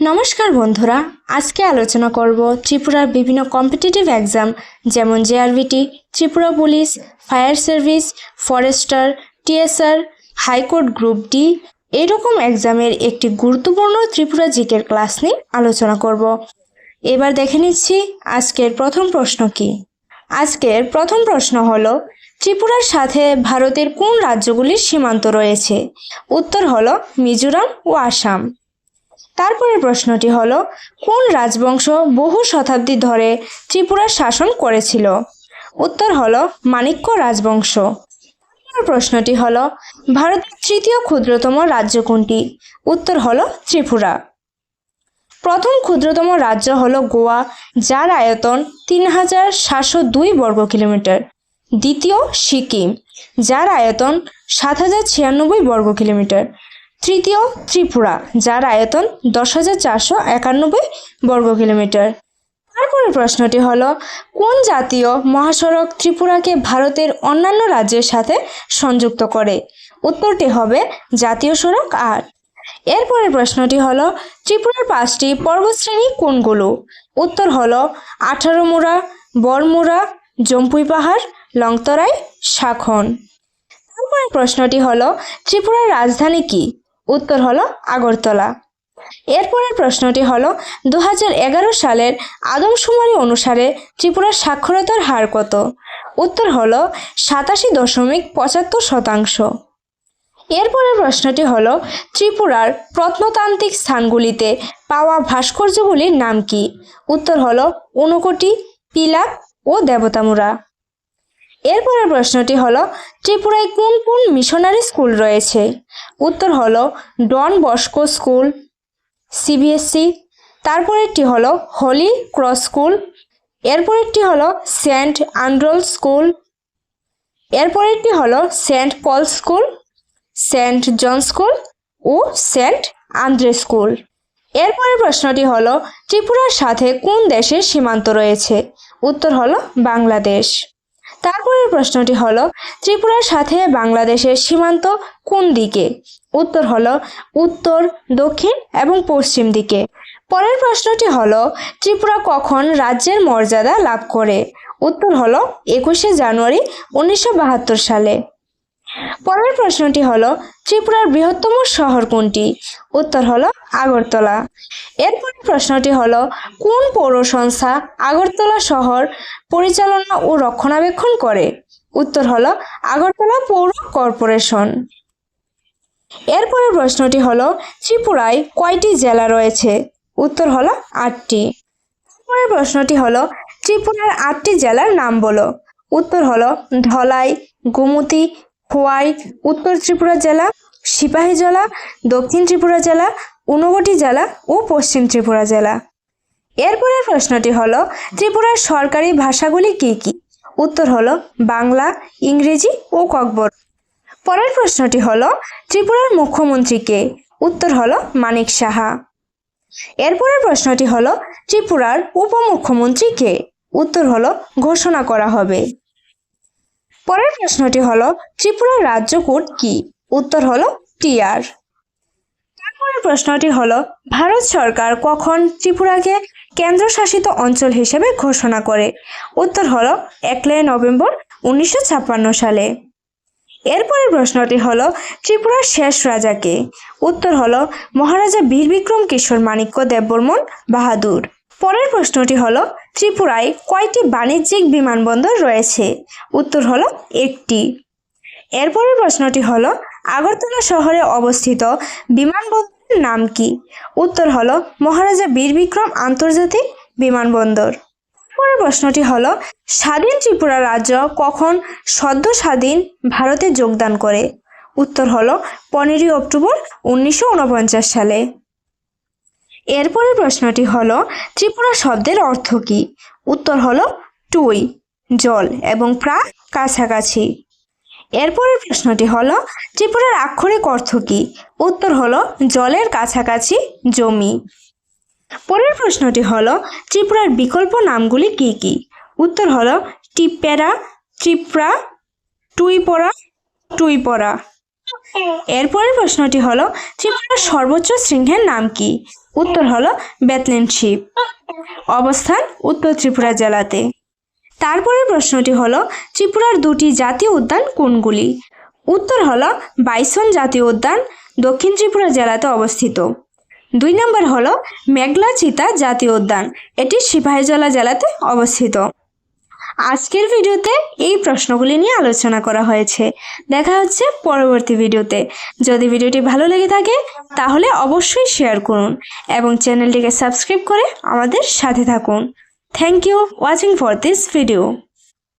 নমস্কার বন্ধুরা, আজকে আলোচনা করব ত্রিপুরার বিভিন্ন কম্পিটিটিভ এক্সাম যেমন JRBT Tripura police fire service forester TSR high court group D এরকম এক্সামের একটি গুরুত্বপূর্ণ ত্রিপুরা জিকের ক্লাস নিয়ে আলোচনা করব। এবার দেখে নিচ্ছি আজকের প্রথম প্রশ্ন কি। আজকের প্রথম প্রশ্ন হলো, ত্রিপুরার সাথে ভারতের কোন রাজ্যগুলির সীমান্ত রয়েছে? উত্তর হলো মিজোরাম ও আসাম। তারপরের প্রশ্নটি হলো, কোন রাজবংশ বহু শতাব্দী ধরে ত্রিপুরার শাসন করেছিল? উত্তর হলো, মাণিক্য রাজবংশ। প্রশ্নটি হলো, ভারতের তৃতীয় ক্ষুদ্রতম রাজ্য কোনটি? উত্তর হলো, ত্রিপুরা। প্রথম ক্ষুদ্রতম রাজ্য হলো গোয়া, যার আয়তন তিন হাজার সাতশো দুই বর্গ কিলোমিটার। দ্বিতীয়, সিকিম, যার আয়তন সাত হাজার ছিয়ানব্বই বর্গ কিলোমিটার। তৃতীয় ত্রিপুরা, যার আয়তন দশ হাজার চারশো একানব্বই বর্গ কিলোমিটার। তারপরের প্রশ্নটি হলো, কোন জাতীয় মহাসড়ক ত্রিপুরাকে ভারতের অন্যান্য রাজ্যের সাথে সংযুক্ত করে? উত্তরটি হবে জাতীয় সড়ক আট। এরপরের প্রশ্নটি হলো, ত্রিপুরার পাঁচটি পর্বতশ্রেণী কোনগুলো? উত্তর হলো, আঠারোমুড়া, বরমুড়া জম্পুই পাহাড়, লংতরাই শাখন তারপরের প্রশ্নটি হলো, ত্রিপুরার রাজধানী কি? উত্তর হলো আগরতলা। এরপরের প্রশ্নটি হলো দু সালের আদমশুমারি অনুসারে ত্রিপুরার সাক্ষরতার হার কত? উত্তর হলো, সাতাশি দশমিক পঁচাত্তর শতাংশ। এরপরের প্রশ্নটি হল, ত্রিপুরার প্রত্নতান্ত্রিক স্থানগুলিতে পাওয়া ভাস্কর্যগুলির নাম কি? উত্তর হলো, ঊনকোটি পিলাক ও দেবতামুরা এরপরের প্রশ্নটি হলো, ত্রিপুরায় কোন কোন মিশনারি স্কুল রয়েছে? উত্তর হলো, ডন বস্কো স্কুল সিবিএসসি তারপরেরটি হলো হোলি ক্রস স্কুল এরপরেরটি হলো সেন্ট আন্ড্রল স্কুল এরপরেরটি হলো Saint Paul school, Saint John school ও সেন্ট আন্দ্রে স্কুল। এরপরের প্রশ্নটি হলো, ত্রিপুরার সাথে কোন দেশের সীমান্ত রয়েছে? উত্তর হলো বাংলাদেশ। তারপরের প্রশ্নটি হল, ত্রিপুরার সাথে বাংলাদেশের সীমান্ত কোন দিকে? উত্তর হল, উত্তর, দক্ষিণ এবং পশ্চিম দিকে। পরের প্রশ্নটি হল, ত্রিপুরা কখন রাজ্যের মর্যাদা লাভ করে? উত্তর হল, একুশে জানুয়ারি উনিশশো বাহাত্তর সালে। পরের প্রশ্নটি হলো, ত্রিপুরার বৃহত্তম শহর কোনটি? উত্তর হলো, আগরতলা। এরপরের প্রশ্নটি হলো, কোন পৌর সংস্থা আগরতলা শহর পরিচালনা ও রক্ষণাবেক্ষণ করে? উত্তর হলো, আগরতলা পৌর কর্পোরেশন। এরপরের প্রশ্নটি হলো, ত্রিপুরায় কয়টি জেলা রয়েছে? উত্তর হলো, আটটি। তারপরের প্রশ্নটি হলো, ত্রিপুরার আটটি জেলার নাম বলো। উত্তর হলো, ধলাই, গোমতী খোয়াই, উত্তর ত্রিপুরা জেলা, সিপাহী জেলা, দক্ষিণ ত্রিপুরা জেলা ঊনকোটি জেলা ও পশ্চিম ত্রিপুরা জেলা। এরপরের প্রশ্নটি হলো, ত্রিপুরার সরকারি ভাষাগুলি কি কি? উত্তর হলো, বাংলা, ইংরেজি ও ককবর। পরের প্রশ্নটি হলো, ত্রিপুরার মুখ্যমন্ত্রী কে? উত্তর হলো, মানিক সাহা। এরপরের প্রশ্নটি হলো, ত্রিপুরার উপমুখ্যমন্ত্রী কে? উত্তর হলো, ঘোষণা করা হবে। পরের প্রশ্নটি হলো ত্রিপুরার রাজ্য কোড কি? উত্তর হলো টিআর। তারপরের প্রশ্নটি হলো, ভারত সরকার কখন ত্রিপুরাকে কেন্দ্রশাসিত অঞ্চল হিসেবে ঘোষণা করে? উত্তর হলো, একলাই নভেম্বর উনিশশো ছাপ্পান্ন সালে। এরপরের প্রশ্নটি হলো, ত্রিপুরার শেষ রাজাকে উত্তর হলো, মহারাজা বীর বিক্রম কিশোর মাণিক্য দেববর্মন বাহাদুর। পরের প্রশ্নটি হলো, ত্রিপুরায় কয়টি বাণিজ্যিক বিমানবন্দর রয়েছে? উত্তর হলো, একটি। এরপরের প্রশ্নটি হলো, আগরতলা শহরে অবস্থিত বিমানবন্দরের নাম কি? উত্তর হলো, মহারাজা বীর বিক্রম আন্তর্জাতিক বিমানবন্দর। পরের প্রশ্নটি হলো, স্বাধীন ত্রিপুরা রাজ্য কখন সদ্য স্বাধীন ভারতে যোগদান করে? উত্তর হলো, পনেরোই অক্টোবর উনিশশো উনপঞ্চাশ সালে। এরপরের প্রশ্নটি হলো, ত্রিপুরা শব্দের অর্থ কী? উত্তর হলো, টুই, জল এবং প্রা কাছাকাছি। এরপরের প্রশ্নটি হলো, ত্রিপুরার আক্ষরিক অর্থ কী? উত্তর হলো, জলের কাছাকাছি জমি। পরের প্রশ্নটি হলো, ত্রিপুরার বিকল্প নামগুলি কি কি? উত্তর হলো টিপ্পেরা ত্রিপুরা, টুইপরা টুইপড়া এরপরের প্রশ্নটি হলো, ত্রিপুরার সর্বোচ্চ শৃঙ্গের নাম কি? উত্তর হলো ব্যাতলেন শিপ অবস্থান, উত্তর ত্রিপুরা জেলাতে। তারপরের প্রশ্নটি হলো, ত্রিপুরার দুটি জাতীয় উদ্যান কোনগুলি? উত্তর হলো, বাইসন জাতীয় উদ্যান, দক্ষিণ ত্রিপুরা জেলাতে অবস্থিত। দুই নম্বর হলো, মেঘলা চিতা জাতীয় উদ্যান, এটি সিপাহীজলা জেলাতে অবস্থিত। আজকের ভিডিওতে এই প্রশ্নগুলি নিয়ে আলোচনা করা হয়েছে। দেখা হচ্ছে পরবর্তী ভিডিওতে। যদি ভিডিওটি ভালো লেগে থাকে, তাহলে অবশ্যই শেয়ার করুন এবং চ্যানেলটিকে সাবস্ক্রাইব করে আমাদের সাথে থাকুন। Thank you watching for this video